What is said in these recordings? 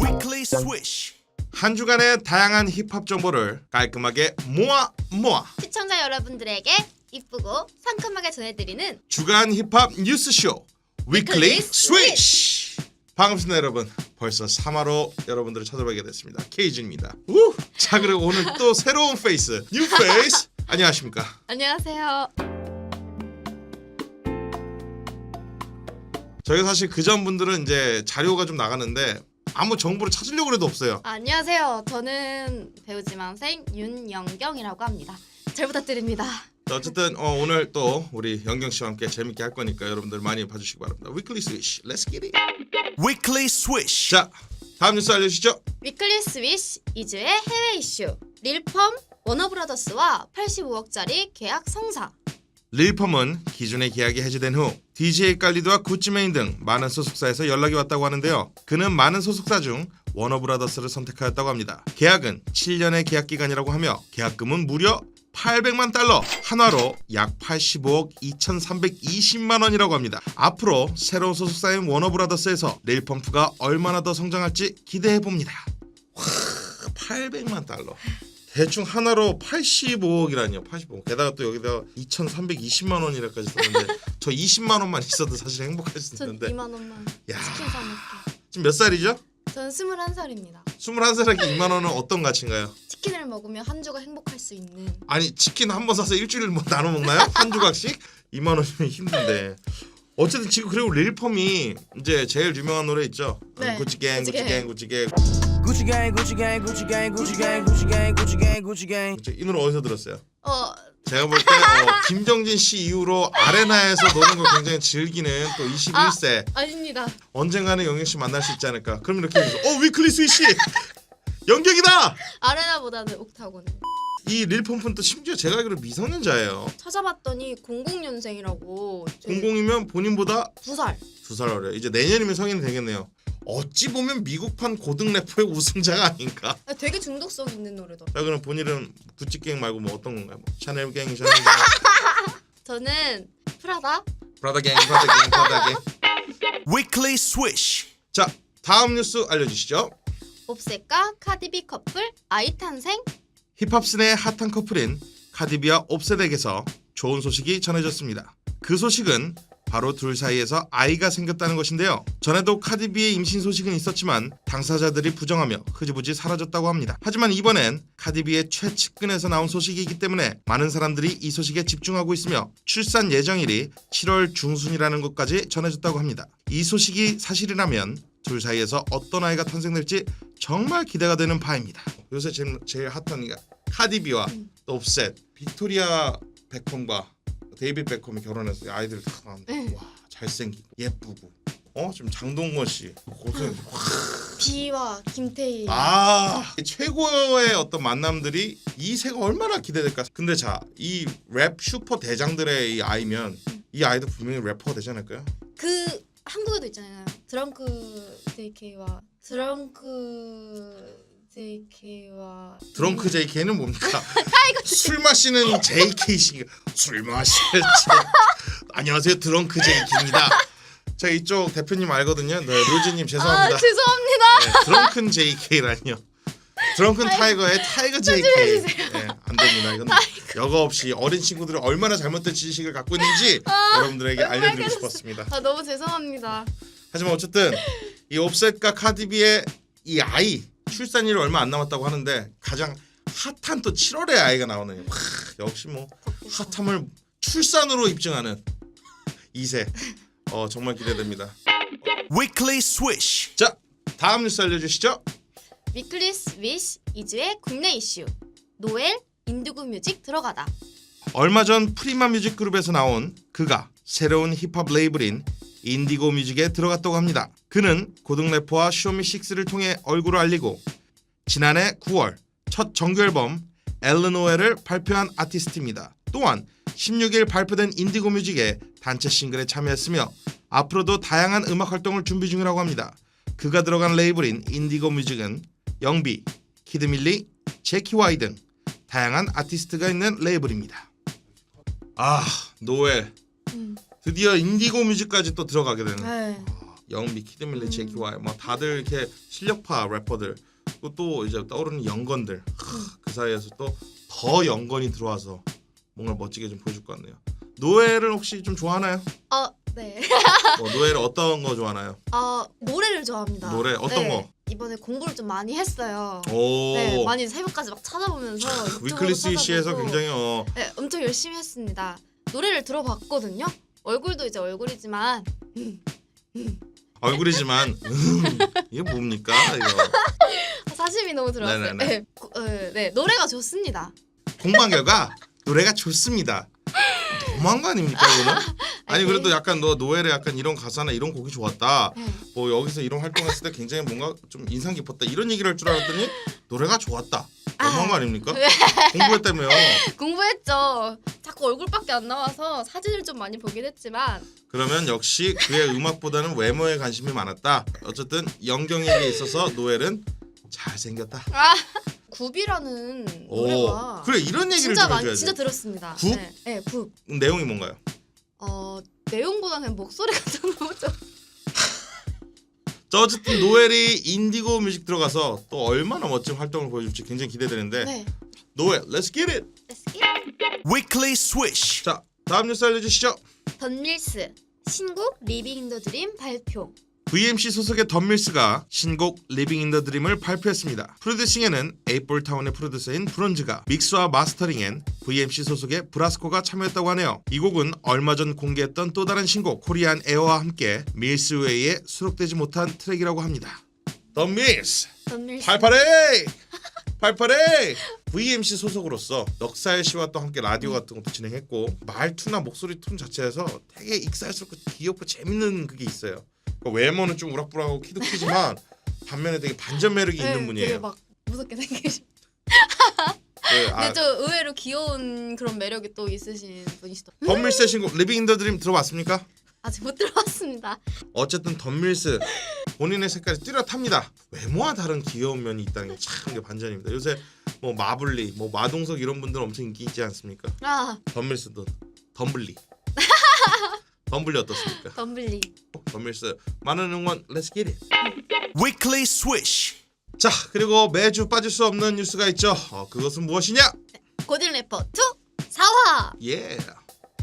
Weekly Swish. 한 주간의 다양한 힙합 정보를 깔끔하게 모아 모아 시청자 여러분들에게 이쁘고 상큼하게 전해드리는 주간 힙합 뉴스쇼 위클리 스위시 반갑습니다 여러분. 벌써 3화로 여러분들을 찾아뵙게 됐습니다. 케이준입니다. 우! 자 그리고 오늘 또 새로운 페이스. 뉴 페이스 안녕하십니까? 안녕하세요. 저희가 사실 그 전 분들은 이제 자료가 좀 나갔는데 아무 정보를 찾으려고 해도 없어요 안녕하세요. 저는 배우 지망생 윤영경이라고 합니다. 잘 부탁드립니다. 자, 어쨌든 어, 오늘 또 우리 영경 씨와 함께 재밌게 할 거니까 여러분들 많이 봐주시기 바랍니다 위클리 스위시 렛츠 기릿 Weekly Swish. 자 다음 뉴스 알려주시죠 위클리 스위시 2주의 해외 이슈 릴펌 워너브라더스와 85억짜리 계약 성사 릴펌은 기존의 계약이 해지된 후 DJ 깔리드와 구찌메인 등 많은 소속사에서 연락이 왔다고 하는데요. 그는 많은 소속사 중 워너브라더스를 선택하였다고 합니다. 계약은 7년의 계약 기간이라고 하며 계약금은 무려 800만 달러, 한화로 약 85억 2,320만 원이라고 합니다. 앞으로 새로운 소속사인 워너브라더스에서 릴펌프가 얼마나 더 성장할지 기대해 봅니다. 800만 달러. 대충 하나로 85억이라니요. 85억. 게다가 또 여기다가 2,320만 원이라까지 썼는데 저 20만 원만 있어도 사실 행복할 수 전 있는데 2만 원만 야. 치킨 사 먹게. 지금 몇 살이죠? 저는 21살입니다. 21살에게 2만 원은 어떤 가치인가요? 치킨을 먹으면 한 주가 행복할 수 있는 아니 치킨 한 번 사서 일주일 뭐 나눠 먹나요? 한 조각씩? 2만 원이면 힘든데. 어쨌든 지금 그리고 릴펌이 이제 제일 유명한 노래 있죠. 네. 구찌갱, 구찌갱. 구찌갱, 구찌갱. Gucci gang, Gucci gang, Gucci gang, Gucci gang, Gucci gang, Gucci gang, Gucci gang. 이 노래 어디서 들었어요? 어 제가 볼 때 어, 김정진 씨 이후로 아레나에서 노는 걸 굉장히 즐기는 또 21세 아닙니다. 언젠가는 영경 씨 만날 수 있지 않을까. 그럼 이렇게 해서 어 위클리 스위시 영경이다. 아레나보다는 옥타곤. 이 릴펌프는 또 심지어 제가 알기로 미성년자예요. 찾아봤더니 00년생이라고 00이면 본인보다 9살. 두 살 어려. 이제 내년이면 성인이 되겠네요. 어찌 보면 미국판 고등 래퍼의 우승자가 아닌가. 아, 되게 중독성 있는 노래더라. 자 그럼 본인은 구찌갱 말고 뭐 어떤 건가요? 뭐 샤넬 갱, 샤넬 갱, 저는 프라다. 브라더 갱, 브라더 갱, 브라더 갱. Weekly Swish. 자 다음 뉴스 알려주시죠. 옵셋과 카디비 커플 아이 탄생. 힙합씬의 핫한 커플인 카디비와 옵세덱에서 좋은 소식이 전해졌습니다. 그 소식은 바로 둘 사이에서 아이가 생겼다는 것인데요. 전에도 카디비의 임신 소식은 있었지만 당사자들이 부정하며 흐지부지 사라졌다고 합니다. 하지만 이번엔 카디비의 최측근에서 나온 소식이기 때문에 많은 사람들이 이 소식에 집중하고 있으며 출산 예정일이 7월 중순이라는 것까지 전해졌다고 합니다. 이 소식이 사실이라면 둘 사이에서 어떤 아이가 탄생될지 정말 기대가 되는 바입니다. 요새 제일, 제일 핫한 게 카디비와 또 옵셋, 빅토리아 베컴과 데이빗 베컴이 결혼해서 아이들 다 나왔는데 와 잘생기고 예쁘고 어 지금 장동건 씨 고생 비와 김태희. 아 최고의 어떤 만남들이 이 새가 얼마나 기대될까 근데 자 이 랩 슈퍼 대장들의 이 아이면 이 아이도 분명히 래퍼가 되지 않을까요? 그 한국에도 있잖아요. 드렁크 JK와 드렁크 JK와 드렁크 JK는 뭡니까? 술 마시는 JK씨 술 마실 J 안녕하세요 드렁크 JK입니다. 제가 이쪽 대표님 알거든요. 네, 로즈님 죄송합니다. 아 죄송합니다. 네, 드렁큰 JK라니요. 드렁큰 타이거의 타이거 JK. 네, 안 됩니다. 이건 여과 없이 어린 친구들이 얼마나 잘못된 지식을 갖고 있는지 여러분들에게 알려드리고 싶었습니다. 아 너무 죄송합니다. 하지만 어쨌든 이 옵셋과 카디비의 이 아이 출산일이 얼마 안 남았다고 하는데 가장 핫한 또 7월에 아이가 나오네요. 와, 역시 뭐 핫함을 출산으로 입증하는 2세. 어 정말 기대됩니다. Weekly Swish. 자 다음 뉴스 알려주시죠. 위클리 스위시 2주의 국내 이슈. 노엘 인디고 뮤직 들어가다. 얼마 전 프리마 뮤직 그룹에서 나온 그가 새로운 힙합 레이블인 인디고 뮤직에 들어갔다고 합니다. 그는 고등 래퍼와 쇼미6를 통해 얼굴을 알리고 지난해 9월 첫 정규 앨범 엘르노엘을 발표한 아티스트입니다. 또한 16일 발표된 인디고 뮤직의 단체 싱글에 참여했으며 앞으로도 다양한 음악 활동을 준비 중이라고 합니다. 그가 들어간 레이블인 인디고 뮤직은 영비, 키드밀리, 제키 와이 등 다양한 아티스트가 있는 레이블입니다. 아 노엘 음. 드디어 인디고 뮤직까지 또 들어가게 되는 네. 영미, 키드밀리, 음. 제키 와이 뭐 다들 이렇게 실력파 래퍼들 또, 또 이제 떠오르는 연건들 하, 그 사이에서 또 더 연건이 들어와서 뭔가 멋지게 좀 보여줄 것 같네요. 노래를 혹시 좀 좋아하나요? 어, 네. 뭐 노래를 어떤 거 좋아하나요? 어, 노래를 좋아합니다. 노래 어떤 거? 이번에 공부를 좀 많이 했어요. 오 네, 많이 새벽까지 막 찾아보면서 유튜브로 위클리 찾아보고 굉장히 어 네, 엄청 열심히 했습니다. 노래를 들어봤거든요. 얼굴도 이제 얼굴이지만 얼굴이지만 음, 이게 뭡니까 이거 사심이 너무 들어왔어요. 네네네. 네, 구- 네, 네, 노래가 좋습니다. 공부한 결과 노래가 좋습니다. 너무한 거 아닙니까 이거는? 아니 네. 그래도 약간 너 노엘의 약간 이런 가사나 이런 곡이 좋았다. 네. 뭐 여기서 이런 활동했을 때 굉장히 뭔가 좀 인상 깊었다 이런 얘기를 할 줄 알았더니 노래가 좋았다. 너무한 거 아닙니까? 네. 공부했다며요. 공부했죠. 자꾸 얼굴밖에 안 나와서 사진을 좀 많이 보긴 했지만 그러면 역시 그의 음악보다는 외모에 관심이 많았다. 어쨌든 영경에게 있어서 노엘은 잘생겼다. 아 굽이라는 오 노래가 그래 이런 얘기를 진짜 좀 많이. 진짜 들었습니다. 굽? 네, 네, 굽. 내용이 뭔가요? 어 내용보다 그냥 목소리가 좀 너무 좀 자 어쨌든 노엘이 인디고 뮤직 들어가서 또 얼마나 멋진 활동을 보여줄지 굉장히 기대되는데 네. 노엘 Let's get it. Let's get it. Weekly swish. 자 다음 뉴스 알려주시죠. 던밀스 신곡 리빙 인더 드림 발표. VMC 소속의 덤밀스가 신곡 리빙 인 더 드림을 발표했습니다. 프로듀싱에는 에이플타운의 프로듀서인 브론즈가 믹스와 마스터링엔 VMC 소속의 브라스코가 참여했다고 하네요. 이 곡은 얼마 전 공개했던 또 다른 신곡 코리안 에어와 함께 밀스 웨이에 수록되지 못한 트랙이라고 합니다. 덤밀스. 팔팔해 팔팔해 VMC 소속으로서 넉살 씨와 또 함께 라디오 같은 것도 진행했고 말투나 목소리 톤 자체에서 되게 익살스럽고 귀엽고 재밌는 그게 있어요. 그러니까 외모는 좀 우락부락하고 키도 크지만 반면에 되게 반전 매력이 있는 네, 되게 분이에요. 막 무섭게 생기시. 네, 아, 근데 저 의외로 귀여운 그런 매력이 또 있으신 분이시더. 덤밀스의 신곡 리빙 인더 드림 들어봤습니까? 아직 못 들어봤습니다. 어쨌든 덤밀스 본인의 색깔이 뚜렷합니다. 외모와 다른 귀여운 면이 있다는 게 참 반전입니다. 요새 뭐 마블리, 뭐 마동석 이런 분들 엄청 인기 있지 않습니까? 아 덤밀스도 덤블리. 덤블리 어떻습니까? 덤블리. 덤밀스 많은 응원 렛츠 기릿. Weekly swish. 자 그리고 매주 빠질 수 없는 뉴스가 있죠. 어, 그것은 무엇이냐? 고딩 래퍼 2 4화. 예.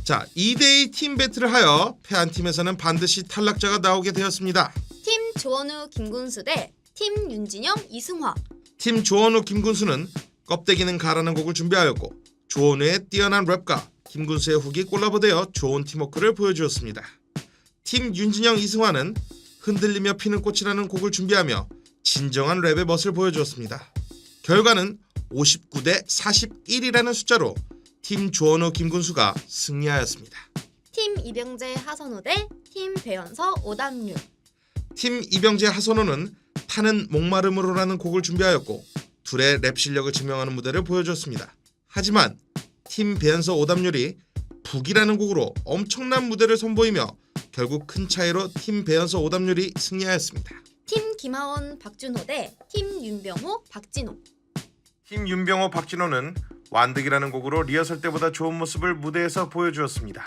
자 2대2 팀 배틀을 하여 패한 팀에서는 반드시 탈락자가 나오게 되었습니다. 팀 조원우 김군수 대 팀 윤진영 이승화. 팀 조원우 김군수는 껍데기는 가라는 곡을 준비하였고 조원우의 뛰어난 랩과 김군수의 훅이 콜라보되어 좋은 팀워크를 보여주었습니다. 팀 윤진영 이승환은 흔들리며 피는 꽃이라는 곡을 준비하며 진정한 랩의 멋을 보여주었습니다. 결과는 59대 41이라는 숫자로 팀 조원우 김군수가 승리하였습니다. 팀 이병재 하선우 대팀 배연서 오담류. 팀 이병재 하선호는 타는 목마름으로라는 곡을 준비하였고 둘의 랩 실력을 증명하는 무대를 보여줬습니다. 하지만 팀 배연서 오담률이 북이라는 곡으로 엄청난 무대를 선보이며 결국 큰 차이로 팀 배연서 오담률이 승리하였습니다. 팀 김하원 박준호 대 팀 윤병호 박진호. 팀 윤병호 박진호는 완득이라는 곡으로 리허설 때보다 좋은 모습을 무대에서 보여주었습니다.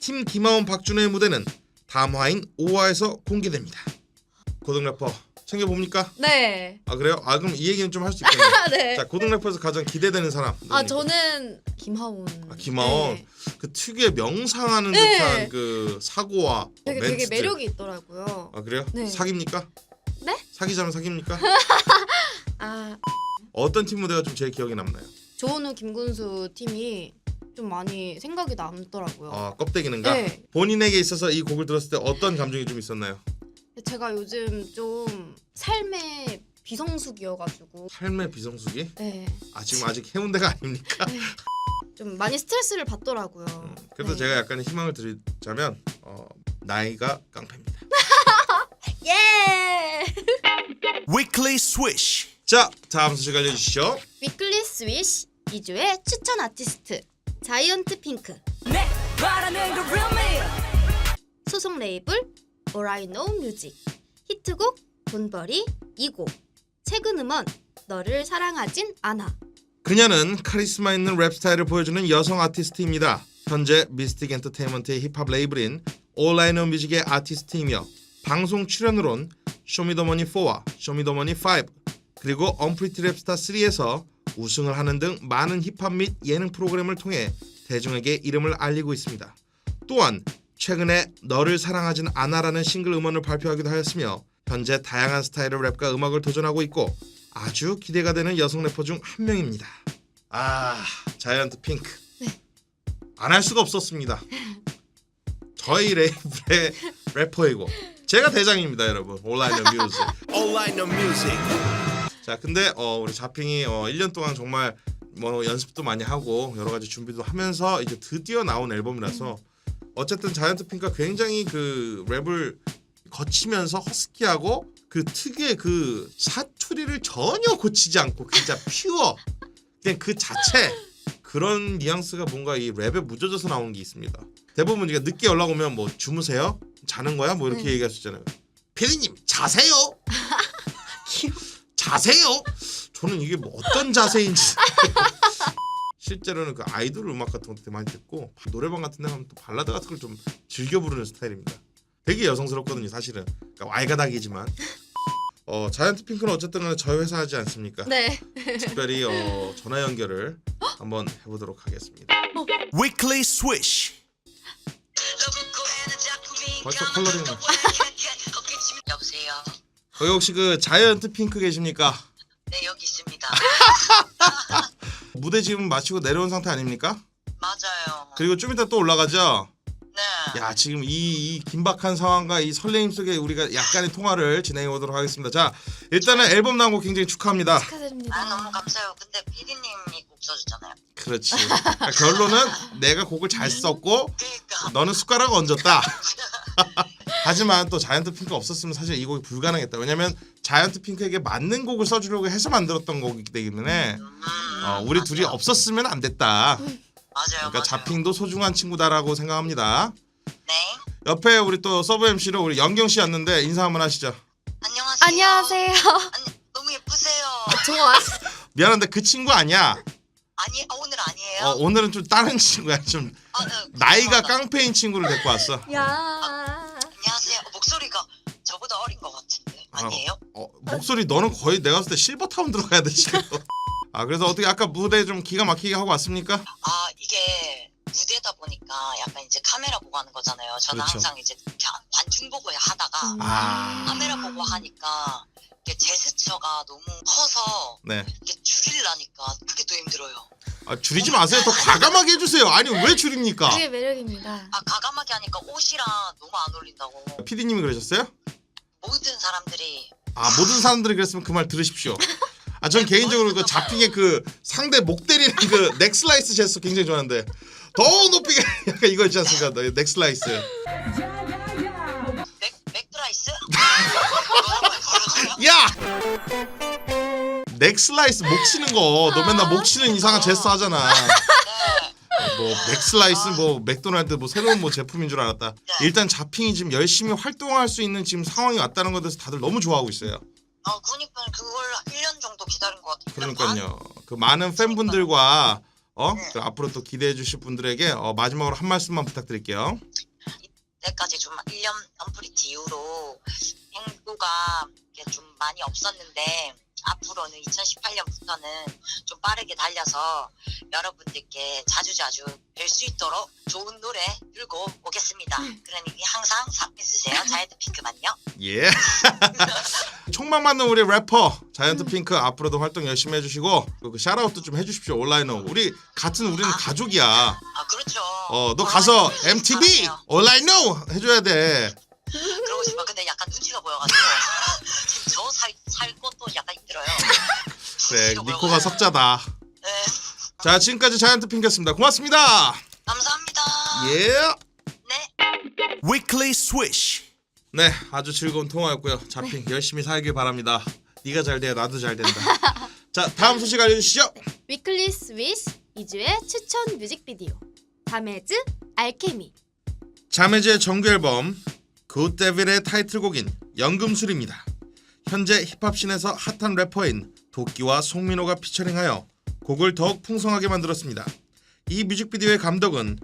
팀 김하원 박준호의 무대는 다음 화인 5화에서 공개됩니다. 고등 래퍼 챙겨 봅니까? 네. 아 그래요? 아 그럼 이 얘기는 좀 할 수 있겠네요. 아 네. 자 고등 래퍼에서 가장 기대되는 사람. 아? 저는 김하원. 아, 김하원. 네. 그 특유의 명상하는 네. 듯한 그 사고와 되게 멘트들. 되게 매력이 있더라고요. 아 그래요? 네. 사깁니까? 네? 사귀자면 사깁니까? 아 어떤 팀 무대가 좀 제일 기억에 남나요? 조원우 김군수 팀이 좀 많이 생각이 남더라고요. 아 껍데기는가? 네. 본인에게 있어서 이 곡을 들었을 때 어떤 감정이 좀 있었나요? 제가 요즘 좀 삶의 비성숙이어가지고 삶의 비성숙이? 네. 아 지금 아직 해운대가 아닙니까? 좀 많이 스트레스를 받더라고요. 음, 그래서 네. 제가 약간 희망을 드리자면 어, 나이가 깡패입니다. 예! Weekly swish. 자 다음 소식 알려주시죠. 위클리 스위시 2주의 추천 아티스트 자이언트 핑크 내 바라는 그 real me 소속 레이블 All I Know Music 히트곡 돈벌이 2곡 최근 음원 너를 사랑하진 않아 그녀는 카리스마 있는 랩 스타일을 보여주는 여성 아티스트입니다. 현재 미스틱 엔터테인먼트의 힙합 레이블인 온라인 뮤직의 아티스트이며 방송 출연으론 쇼미더머니 4와 쇼미더머니 5 그리고 언프리티 랩스타 3에서 우승을 하는 등 많은 힙합 및 예능 프로그램을 통해 대중에게 이름을 알리고 있습니다. 또한 최근에 너를 사랑하진 않아라는 싱글 음원을 발표하기도 하였으며 현재 다양한 스타일의 랩과 음악을 도전하고 있고 아주 기대가 되는 여성 래퍼 중 한 명입니다. 아 자이언트 핑크 안할 수가 없었습니다. 저희 레이블의 래퍼이고 제가 대장입니다, 여러분. 온라인 뮤직. No music. 자, 근데 어, 우리 자핑이 어, 1년 동안 정말 뭐 연습도 많이 하고 여러 가지 준비도 하면서 이제 드디어 나온 앨범이라서 어쨌든 자이언트 핑크가 굉장히 그 랩을 거치면서 허스키하고 그 특유의 그 사투리를 전혀 고치지 않고 진짜 퓨어 그냥 그 자체 그런 뉘앙스가 뭔가 이 랩에 묻어져서 나오는 게 있습니다. 대부분 이게 늦게 연락 오면 뭐 주무세요? 자는 거야? 뭐 이렇게 얘기할 수 있잖아요. 피디님 자세요. 자세요? 저는 이게 뭐 어떤 자세인지 실제로는 그 아이돌 음악 같은 것도 많이 듣고 노래방 같은 데 가면 또 발라드 같은 걸 좀 즐겨 부르는 스타일입니다. 되게 여성스럽거든요, 사실은. 그러니까 왈가닥이지만. 어, 자이언트 핑크는 어쨌든 간에 저희 회사 하지 않습니까? 네. 특별히 어, 전화 연결을 한번 해보도록 하겠습니다. Weekly swish. 벌써 컬러링. 여보세요. 거기 혹시 그 자이언트 핑크 계십니까? 네 여기 있습니다. 무대 지금 마치고 내려온 상태 아닙니까? 맞아요. 그리고 좀 이따 또 올라가죠? 네. 야 지금 이, 이 긴박한 상황과 이 설레임 속에 우리가 약간의 통화를 진행해 보도록 하겠습니다. 자 일단은 앨범 나온 거 굉장히 축하합니다. 축하드립니다. 아 너무 감사해요. 근데 피디님이 곡 써주잖아요. 그렇지. 그러니까 결론은 내가 곡을 잘 썼고 그러니까 너는 숟가락 얹었다. 하지만 또 자이언트 핑크 없었으면 사실 이 곡이 불가능했다. 왜냐면 자이언트 핑크에게 맞는 곡을 써주려고 해서 만들었던 곡이기 때문에 음, 어, 우리 맞아요. 둘이 없었으면 안 됐다. 맞아요. 그러니까 맞아요. 자핑도 소중한 친구다라고 생각합니다. 네. 옆에 우리 또 서브 MC로 우리 영경 씨였는데 인사 한번 하시죠. 안녕하세요. 안녕하세요. 아니, 너무 예쁘세요. 좋아. 미안한데 그 친구 아니야. 아니 아, 오늘 아니에요. 어, 오늘은 좀 다른 친구야. 좀 아, 네, 나이가. 깡패인 친구를 데리고 왔어. 야. 저보다 어린 것 같은데 아니에요? 어, 목소리 너는 거의 내가 봤을 때 실버타운 들어가야 돼 지금. 아 그래서 어떻게 아까 무대 좀 기가 막히게 하고 왔습니까? 아 이게 무대다 보니까 약간 이제 카메라 보고 하는 거잖아요. 저는 그렇죠. 항상 이제 이렇게 관중 보고 하다가 음. 아. 카메라 보고 하니까 이게 제스처가 너무 커서 네. 이게 줄이려니까 그게 더 힘들어요. 아, 줄이지 마세요. 더 과감하게 해주세요. 아니 왜 줄입니까? 그게 매력입니다. 아 가감하게 하니까 옷이랑 너무 안 어울린다고 PD님이 그러셨어요? 모든 사람들이 아 모든 사람들이 그랬으면 그 말 들으십시오. 아 전 개인적으로 그 잡히게 그 상대 목 때리는 그 넥슬라이스 제스 굉장히 좋아하는데 더 높이게 약간 이거 있지 않습니까? 너 넥슬라이스. 맥 맥드라이스? 뭐라고요? 야! 넥슬라이스 목 치는 거. 너 맨날 목 치는 이상한 제스 하잖아. 네. 뭐 맥슬라이스 뭐 맥도날드 뭐 새로운 뭐 제품인 줄 알았다. 일단 자핑이 지금 열심히 활동할 수 있는 지금 상황이 왔다는 것에 대해서 다들 너무 좋아하고 있어요. 아 그니까 그걸 1년 정도 기다린 것 같아요. 그러니까요. 그 많은 팬분들과 어? 그 앞으로 또 기대해 주실 분들에게 어, 마지막으로 한 말씀만 부탁드릴게요. 때까지 좀 1년 언프리티 이후로 행보가 좀 많이 없었는데 앞으로는 2018년부터는 좀 빠르게 달려서 여러분들께 자주자주 뵐 수 있도록 좋은 노래 들고 오겠습니다. 그러니 항상 사랑해주세요. 자이드 핑크만요. 예. 총망 맞는 우리 래퍼 자이언트 핑크 앞으로도 활동 열심히 해주시고 그 샤라웃도 좀 해주십시오 온라인으로 우리 같은 우리는 가족이야. 아 그렇죠. 어 너 가서 아, MTV. 온라인로 해줘야 돼. 그러고 싶어. 근데 약간 눈치가 보여가지고 지금 저살 살 것도 약간 힘들어요. 그래 눈치가 니코가. 석자다. 네. 자 지금까지 자이언트 핑크였습니다. 고맙습니다. 감사합니다. 예. 네. Weekly swish. 네 아주 즐거운 통화였고요. 자핑 열심히 살길 바랍니다. 네가 잘 돼야 나도 잘 된다. 자 다음 소식 알려주시죠. 위클리 스위스 2주의 추천 뮤직비디오. 다메즈 알케미. 자매제 정규 앨범 굿데빌의 타이틀곡인 연금술입니다. 현재 힙합씬에서 핫한 래퍼인 도끼와 송민호가 피처링하여 곡을 더욱 풍성하게 만들었습니다. 이 뮤직비디오의 감독은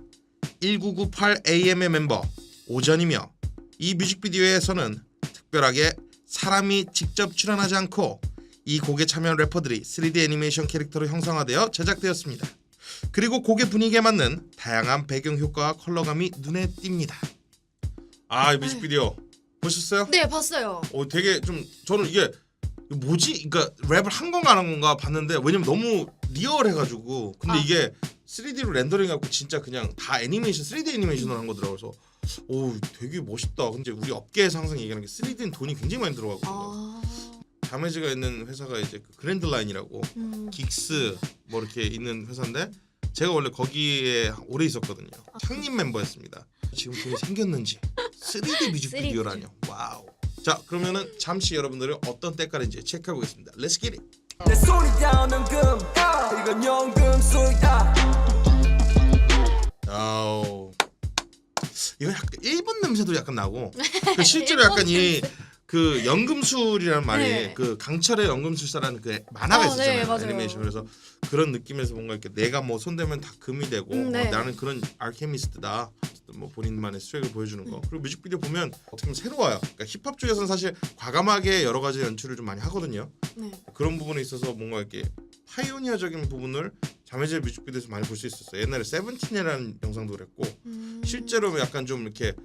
1998AM의 멤버 오전이며 이 뮤직비디오에서는 특별하게 사람이 직접 출연하지 않고 이 곡에 참여한 래퍼들이 3D 애니메이션 캐릭터로 형상화되어 제작되었습니다. 그리고 곡의 분위기에 맞는 다양한 배경 효과와 컬러감이 눈에 띕니다. 아, 이 뮤직비디오 보셨어요? 네 봤어요. 어 되게 좀 저는 이게 뭐지? 그러니까 랩을 한 건가 안 한 건가 봤는데 왜냐면 너무 리얼해가지고 근데 아. 이게 3D로 렌더링하고 진짜 그냥 다 애니메이션 3D 애니메이션을 한 거더라고요. 그래서 오 되게 멋있다. 근데 우리 업계에서 항상 얘기하는 게 3D는 돈이 굉장히 많이 들어가거든요. 아. 자매지가 있는 회사가 이제 그 그랜드 라인이라고 음. 긱스 뭐 이렇게 있는 회사인데 제가 원래 거기에 오래 있었거든요. 창립 멤버였습니다. 지금 돈이 생겼는지 3D 뮤직비디오라뇨. 와우. 자 그러면은 잠시 여러분들이 어떤 때깔인지 체크해 보겠습니다. Let's get it. 내 손이 닿는 금 이건 연금 수익다 아우. 이거 약간 일본 냄새도 약간 나고 그 실제로 약간 이 그 연금술이라는 말이 네. 그 강철의 연금술사라는 그 만화가 어, 있었잖아요 네, 맞아요. 애니메이션 그래서 그런 느낌에서 뭔가 이렇게 내가 뭐 손대면 다 금이 되고 음, 네. 어, 나는 그런 알케미스트다 어쨌든 뭐 본인만의 스웩을 보여주는 음. 거 그리고 뮤직비디오 보면 어떻게 보면 새로워요 그러니까 힙합 쪽에서는 사실 과감하게 여러 가지 연출을 좀 많이 하거든요 네. 그런 부분에 있어서 뭔가 이렇게 파이오니어적인 부분을 자매제 뮤직비디오에서 많이 볼 수 있었어요 옛날에 세븐틴이라는 영상도 그랬고 음. 실제로 약간 좀 이렇게 막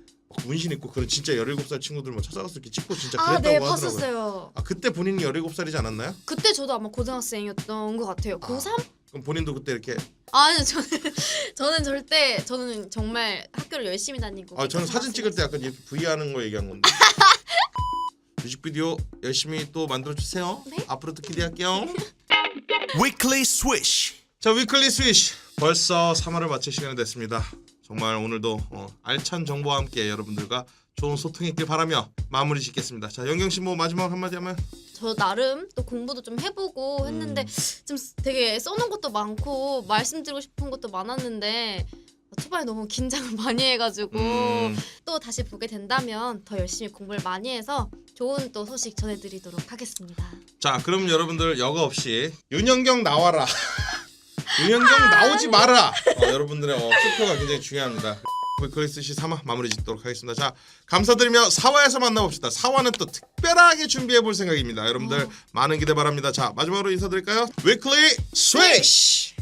문신 있고 그런 진짜 17살 친구들 뭐 찾아가서 이렇게 찍고 진짜 아, 그랬다고 네 하더라고요. 봤었어요. 아 그때 본인이 17살이지 않았나요? 그때 저도 아마 고등학생이었던 것 같아요. 아. 고3? 그럼 본인도 그때 이렇게 아 니요 저는 저는 절대 저는 정말 학교를 열심히 다니고 아 저는 사진 찍을 때 약간 이렇게 V 하는 거 얘기한 건데 뮤직비디오 열심히 또 만들어 주세요. 네. 앞으로도 기대할게요. Weekly Swish 자 위클리 스위시 벌써 3화를 마칠 시간이 됐습니다. 정말 오늘도 어, 알찬 정보와 함께 여러분들과 좋은 소통했길 바라며 마무리 짓겠습니다. 자 영경 씨 뭐 마지막 한마디 하면 저 나름 또 공부도 좀 해보고 했는데 음. 좀 되게 써놓은 것도 많고 말씀드리고 싶은 것도 많았는데 초반에 너무 긴장을 많이 해가지고 음, 또 다시 보게 된다면 더 열심히 공부를 많이 해서 좋은 또 소식 전해드리도록 하겠습니다. 자 그럼 여러분들 여과 없이 윤영경 나와라. 윤영경 나오지 마라. 어, 여러분들의 어, 투표가 굉장히 중요합니다. 위클리스 시 3화 마무리 짓도록 하겠습니다. 자 감사드리며 4화에서 만나봅시다. 4화는 또 특별하게 준비해 볼 생각입니다. 여러분들 많은 기대 바랍니다. 자 마지막으로 인사드릴까요? 위클리 스위시